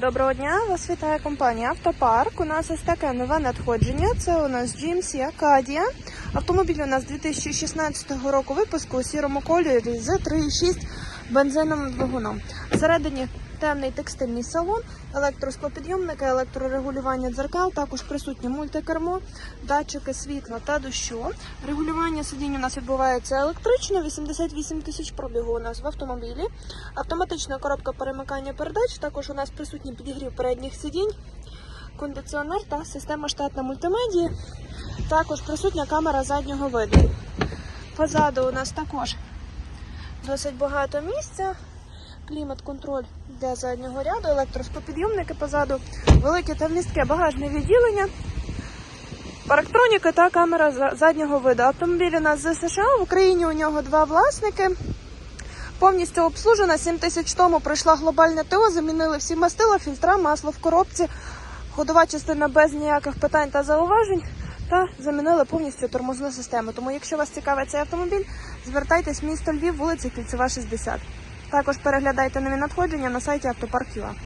Доброго дня, вас вітає компанія Автопарк. У нас ось таке нове надходження. Це у нас GMC Acadia. Автомобіль у нас 2016 року випуску у сірому кольорі з 3,6 бензиновим двигуном. Всередині темний текстильний салон, електросклопідйомники, електрорегулювання дзеркал, також присутнє мультикермо, датчики світла та дощу. Регулювання сидінь у нас відбувається електрично, 88 тисяч пробігу у нас в автомобілі. Автоматична коробка перемикання передач. Також у нас присутній підігрів передніх сидінь, кондиціонер та система штатна мультимедії. Також присутня камера заднього виду. Позаду у нас також досить багато місця. Клімат-контроль для заднього ряду, електроскопідйомники позаду, велике та вмістке багажне відділення. Парктроніка та камера заднього виду. Автомобіль у нас з США. В Україні у нього два власники. Повністю обслужена. 7 тисяч тому пройшла глобальне ТО, замінили всі мастила, фільтра, масло в коробці, ходова частина без ніяких питань та зауважень. Та замінили повністю тормозну систему. Тому, якщо вас цікавить цей автомобіль, звертайтесь в місто Львів, вулиця Кільцева, 60. Також переглядайте нові надходження на сайті Автопарк.ua.